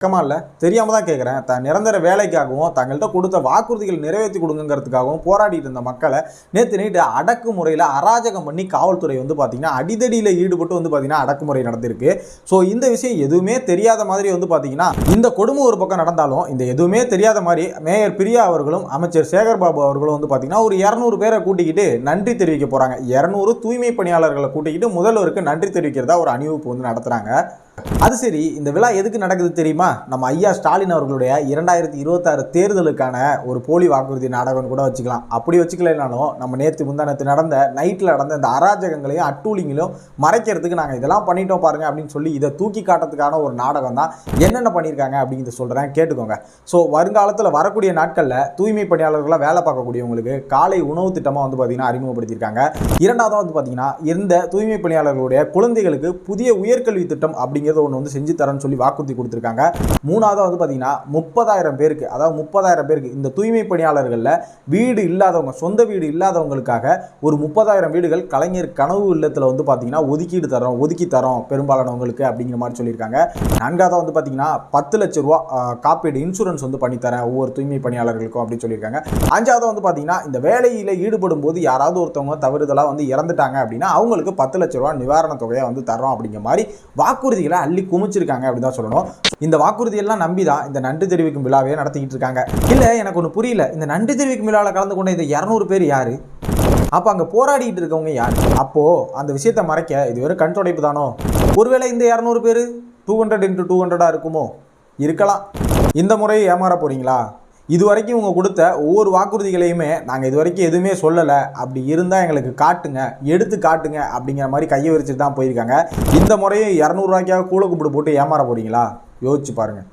பக்கமா இல்லை தெரியாமல் தான் கேட்குறேன் த நிரந்தர வேலைக்காகவும் தங்கள்கிட்ட கொடுத்த வாக்குறுதிகள் நிறைவேற்றி கொடுங்கிறதுக்காகவும் போராடிட்டு இருந்த மக்களை நேற்று நைட்டு அடக்குமுறையில் அராஜகம் பண்ணி காவல்துறை வந்து பார்த்திங்கன்னா அடிதடியில் ஈடுபட்டு வந்து பார்த்திங்கன்னா அடக்குமுறை நடந்திருக்கு ஸோ இந்த விஷயம் எதுவுமே தெரியாத மாதிரி வந்து பார்த்தீங்கன்னா இந்த கொடுமை ஒரு பக்கம் நடந்தாலும் இந்த எதுவுமே தெரியாத மாதிரி மேயர் பிரியா அவர்களும் அமைச்சர் சேகர் பாபு அவர்களும் வந்து பார்த்தீங்கன்னா ஒரு இரநூறு பேரை கூட்டிக்கிட்டு நன்றி தெரிவிக்க போகிறாங்க இரநூறு தூய்மை பணியாளர்களை கூட்டிக்கிட்டு முதல்வருக்கு நன்றி தெரிவிக்கிறதா ஒரு அணிவகுப்பு வந்து நடத்துகிறாங்க அது சரி இந்த விழா எதுக்கு நடக்குது தெரியுமா? நம்ம ஐயா ஸ்டாலின் அவர்களுடைய இரண்டாயிரத்தி இருபத்தாறு தேர்தலுக்கான ஒரு போலி வாக்குறுதி நாடகம்னு கூட வச்சுக்கலாம். அப்படி வச்சுக்கலனாலும் நம்ம நேற்று முந்தானத்து நடந்த நைட்டில் நடந்த இந்த அராஜகங்களையும் அட்டூழிங்களையும் மறைக்கிறதுக்கு நாங்கள் இதெல்லாம் பண்ணிட்டோம் பாருங்க அப்படின்னு சொல்லி இதை தூக்கி காட்டுறதுக்கான ஒரு நாடகம் தான். என்னென்ன பண்ணியிருக்காங்க அப்படிங்கிறத சொல்கிறேன் கேட்டுக்கோங்க. ஸோ வருங்காலத்தில் வரக்கூடிய நாட்களில் தூய்மை பணியாளர்களாக வேலை பார்க்கக்கூடியவங்களுக்கு காலை உணவு திட்டமாக வந்து பார்த்திங்கன்னா அறிமுகப்படுத்தியிருக்காங்க. இரண்டாவதாக வந்து பார்த்திங்கன்னா இந்த தூய்மை பணியாளர்களுடைய குழந்தைகளுக்கு புதிய உயர்கல்வி திட்டம் அப்படிங்கிறது ஒன்று வந்து செஞ்சு தரேன்னு சொல்லி வாக்குறுதி கொடுத்துருக்காங்க. மூணாவதாக வந்து பார்த்தீங்கன்னா முப்பதாயிரம் பேருக்கு அதாவது முப்பதாயிரம் பேருக்கு இந்த தூய்மை பணியாளர்களில் வீடு இல்லாதவங்க சொந்த வீடு இல்லாதவங்களுக்காக ஒரு முப்பதாயிரம் வீடுகள் கலைஞர் கனவு இல்லத்தில் வந்து பார்த்தீங்கன்னா ஒதுக்கீடு தரோம் ஒதுக்கி தரோம் பெரும்பாலானவங்களுக்கு அப்படிங்கிற மாதிரி சொல்லியிருக்காங்க. நான்காவதாக வந்து பார்த்தீங்கன்னா பத்து லட்ச ரூபா காப்பீடு இன்சூரன்ஸ் வந்து பண்ணித்தரேன் ஒவ்வொரு தூய்மை பணியாளர்களுக்கும் அப்படின்னு சொல்லியிருக்காங்க. அஞ்சாவது வந்து பார்த்தீங்கன்னா இந்த வேலையில் ஈடுபடும் போது யாராவது ஒருத்தவங்க தவறுதலாக வந்து இறந்துட்டாங்க அப்படின்னா அவங்களுக்கு பத்து லட்ச ரூபா நிவாரண தொகையை வந்து தரோம் அப்படிங்கிற மாதிரி வாக்குறுதிகளை அள்ளி குமிச்சிருக்காங்க அப்படி தான் சொல்லணும். இந்த வாக்குறுதியெல்லாம் நம்பி தான் இந்த நன்றி தெரிவிக்கும் விழாவே நடத்திக்கிட்டு இருக்காங்க. இல்லை எனக்கு ஒன்று புரியல. இந்த நன்றி தெரிவிக்கும் விழாவில் கலந்து கொண்ட இந்த இரநூறு பேர் யாரு? அப்போ அங்கே போராடிட்டு இருக்கவங்க யார்? அப்போது அந்த விஷயத்தை மறைக்க இது வெறும் கண் துடைப்பு தானோ? ஒருவேளை இந்த இரநூறு பேர் டூ ஹண்ட்ரட் இன்ட்டு டூ ஹண்ட்ரடாக இருக்குமோ? இருக்கலாம். இந்த முறை ஏமாற போகிறீங்களா இது வரைக்கும் இவங்க கொடுத்த ஒவ்வொரு வாக்குறுதிகளையுமே நாங்கள் இது வரைக்கும் எதுவுமே சொல்லலை. அப்படி இருந்தால் எங்களுக்கு காட்டுங்க எடுத்து காட்டுங்க அப்படிங்கிற மாதிரி கையை விரிச்சிட்டு தான் போயிருக்காங்க. இந்த முறையும் இரநூறுவாய்க்காக கூழ கூப்பிட்டு போட்டு ஏமாற போகிறீங்களா யோசிச்சு பாருங்கள்